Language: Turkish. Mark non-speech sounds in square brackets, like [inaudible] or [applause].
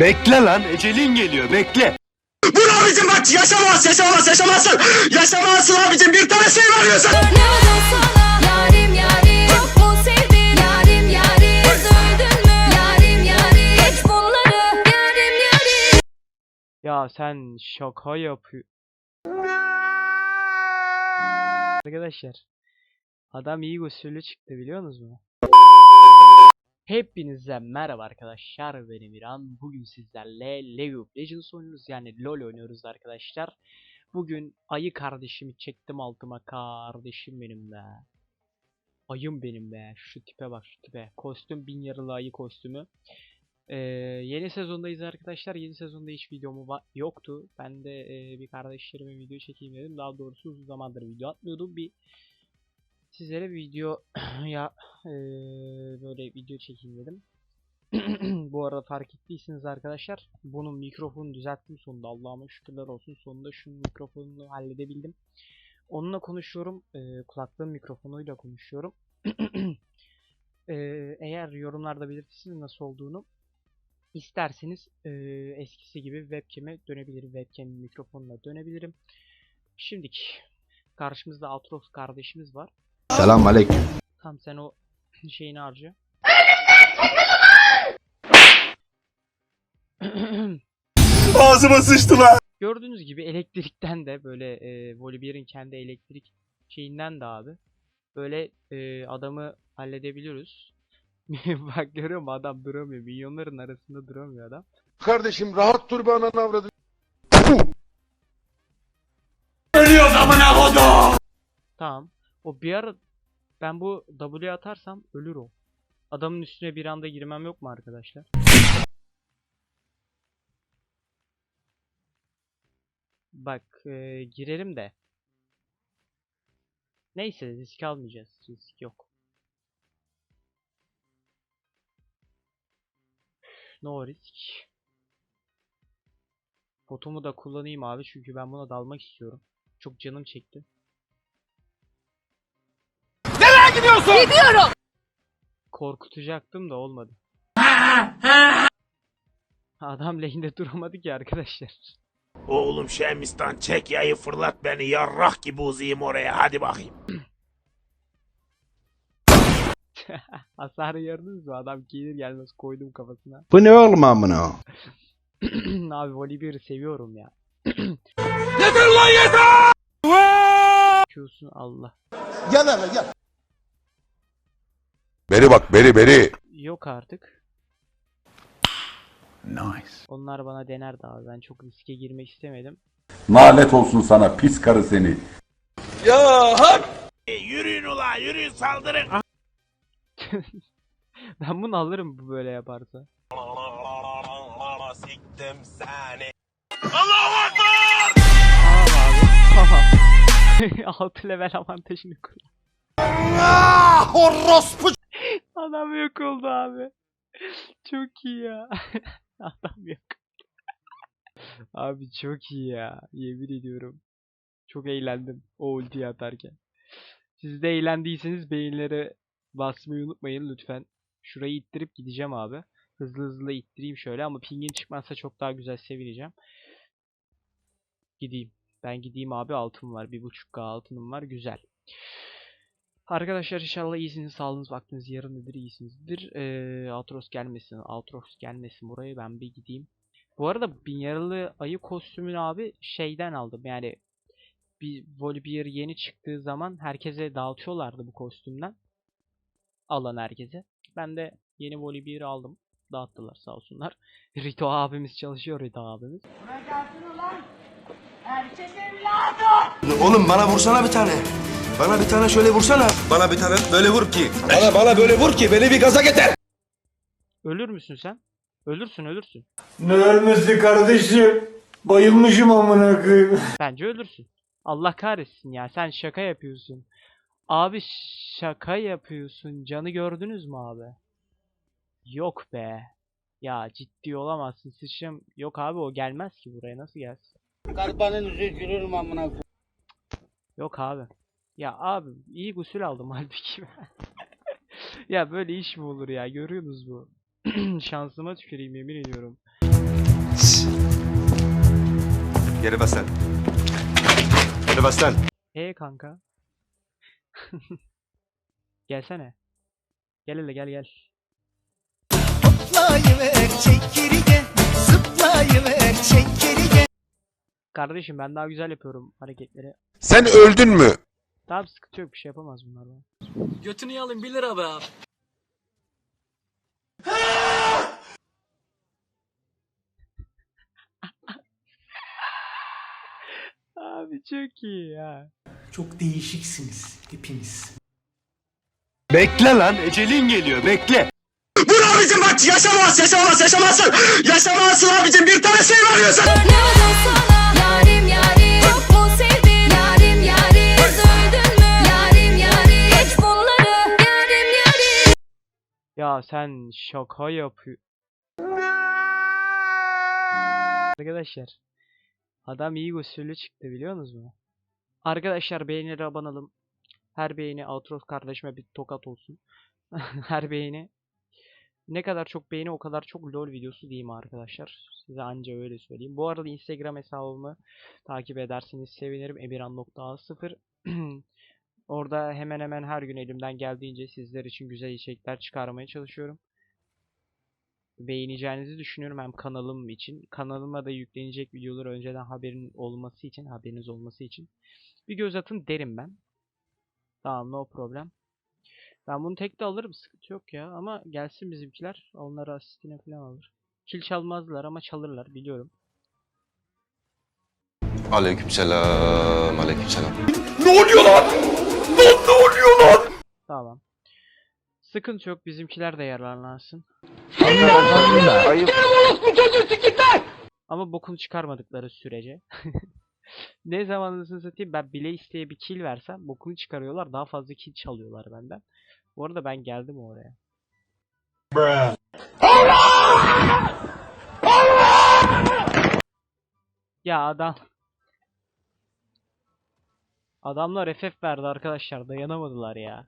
Bekle lan ecelin geliyor bekle. Dur abicim bak yaşamaz yaşamaz yaşamazsın. Yaşamazsın abicim bir tane şey bunları yarim yarim Ya sen şaka yapıyor. Arkadaşlar adam iyi usulü çıktı biliyor musunuz? Hepinize merhaba arkadaşlar ben Emirhan. Bugün sizlerle League of Legends oynuyoruz yani LoL oynuyoruz arkadaşlar. Bugün ayı kardeşimi çektim altıma kardeşim benim be. Ayım benim be. Şu tipe bak şu tipe. Kostüm bin yarılı ayı kostümü. Ee, yeni sezondayız arkadaşlar. Yeni sezonda hiç videomu yoktu. Ben de e, bir kardeşlerime video çekeyim dedim. Daha doğrusu uzun zamandır video atmıyordum. Bir sizlere video [clears throat] ya e, böyle video çekeyim dedim. [clears throat] Bu arada fark ettiyseniz arkadaşlar bunun mikrofonu düzelttim sonunda. Allah'ıma şükürler olsun. Sonunda şu mikrofonunu halledebildim. Onunla konuşuyorum. E, kulaklığın mikrofonuyla konuşuyorum. [clears throat] E, eğer yorumlarda belirtirseniz nasıl olduğunu İsterseniz eee, eskisi gibi webcam'e dönebilirim. Webcam mikrofonla dönebilirim. Şimdiki karşımızda Atros kardeşimiz var. Selam aleyküm. Tam sen o [clears throat] şeyini harca. [clears throat] Ağzıma sıçtı lan. Gördüğünüz gibi elektrikten de böyle eee Volibear'ın kendi elektrik şeyinden de abi böyle eee, adamı halledebiliyoruz. [laughs] Bak görüyor musun adam duramıyor. Milyonların arasında duramıyor adam. Kardeşim rahat dur be ananı avradını. Ölüyoruz amına kodum. Tamam. O bir ara ben bu W atarsam ölür o. Adamın üstüne bir anda girmem yok mu arkadaşlar? Bak e, girerim de. Neyse risk almayacağız. Risk yok. No risk. Botumu da kullanayım abi çünkü ben buna dalmak istiyorum. Çok canım çekti. Korkutacaktım da olmadı. Adam lane'de duramadı ki arkadaşlar. Oğlum Şemistan çek yayı fırlat beni yarrak gibi uzayım oraya hadi bakayım. [laughs] Hasarı gördünüz mü? Adam gelir gelmez koydum kafasına. Bu ne oğlum amına? [clears throat] Abi Volibear'ı seviyorum ya. Yeter lan yeter. Q'sun Allah. Gel hele gel. Beri bak beri beri. Yok artık. Nice. Onlar bana denerdi abi. Ben çok riske girmek istemedim. Lanet olsun sana pis karı seni. E, yürüyün ula yürüyün saldırın. [laughs] Ben bunu alırım bu böyle yaparsa. Siktim seni. Abi. [laughs] Tamam. 6 level avantajını kullan. Ah orospu. [laughs] Adam yok oldu abi. Çok iyi ya. [laughs] Adam yok. Abi çok iyi ya. Yemin ediyorum. Çok eğlendim o ultiyi atarken. Siz de eğlendiyseniz beğenilere basmayı unutmayın lütfen. Şurayı ittirip gideceğim abi. Hızlı hızlı ittireyim şöyle ama pingin çıkmazsa çok daha güzel sevineceğim. Gideyim. Ben gideyim abi altın var. 1.5k altınım var. Güzel. Arkadaşlar inşallah iyisiniz, sağlığınız, vaktiniz yerindedir, iyisinizdir. Ee, Outros gelmesin, Outros gelmesin buraya ben bir gideyim. Bu arada bin yaralı ayı kostümünü abi şeyden aldım yani bir Volibear yeni çıktığı zaman herkese dağıtıyorlardı bu kostümden. Alan herkese. Ben de yeni Volibear aldım. Dağıttılar sağ olsunlar. [laughs] Rito abimiz çalışıyor Rito abimiz. Oğlum bana vursana bir tane. Bana bir tane şöyle vursana. Bana bir tane böyle vur ki. Bana bana böyle vur ki beni bir gaza getir. Ölür müsün sen? Ölürsün ölürsün. Ne ölmesi kardeşim? Bayılmışım amına koyayım. [laughs] Bence ölürsün. Allah kahretsin ya. Sen şaka yapıyorsun. Abi şaka yapıyorsun. Canı gördünüz mü abi? Yok be. Ya ciddi olamazsın. Sıçrım. Yok abi o gelmez ki buraya. Nasıl gelsin? Karbanın yüzü gülür amına koyayım. Yok abi. Ya abi iyi gusül aldım [laughs] halbuki ben. ya böyle iş mi olur ya? Görüyorsunuz bu. [clears throat] Şansıma tüküreyim yemin ediyorum. Geri bas lan. Geri bas lan. E kanka. [laughs] Gelsene. Gel hele gel gel. Kardeşim ben daha güzel yapıyorum hareketleri. Sen öldün mü? Tamam sıkıntı yok bir şey yapamaz bunlar. bana. Götünü yalayım 1 lira be abi. [laughs] Abi çok iyi ya. Çok değişiksiniz hepiniz. Bekle lan ecelin geliyor bekle. Vur abicim bak yaşamaz yaşamaz yaşamazsın. Yaşamazsın abicim bir tane şey. Ne oldu sana yarim yarim Ya sen şaka yapıyor. Arkadaşlar adam iyi usulü çıktı biliyor musunuz mu? Arkadaşlar beğenileri abanalım. Her beğeni Outros kardeşime bir tokat olsun. [laughs] Her beğeni ne kadar çok beğeni o kadar çok LoL videosu diyeyim arkadaşlar. Size anca öyle söyleyeyim. Bu arada Instagram hesabımı takip ederseniz sevinirim. Emirhan.a0 [clears throat] Orada hemen hemen her gün elimden geldiğince sizler için güzel içerikler çıkarmaya çalışıyorum. Beğeneceğinizi düşünüyorum hem kanalım için. Kanalıma da yüklenecek videolar önceden haberin olması için, haberiniz olması için. Bir göz atın derim ben. Tamam no problem. Ben bunu tek de alırım sıkıntı yok ya ama gelsin bizimkiler onları asistine falan alır. Kil çalmazlar ama çalırlar biliyorum. Aleykümselam. Aleykümselam. Tamam. Sıkıntı yok bizimkiler de yararlansın. Ama bokunu çıkarmadıkları sürece. [laughs] ne zaman anasını satayım ben bile isteye bir kill versem bokunu çıkarıyorlar daha fazla kill çalıyorlar benden. Bu arada ben geldim oraya. ya adam. Adamlar FF verdi arkadaşlar dayanamadılar ya.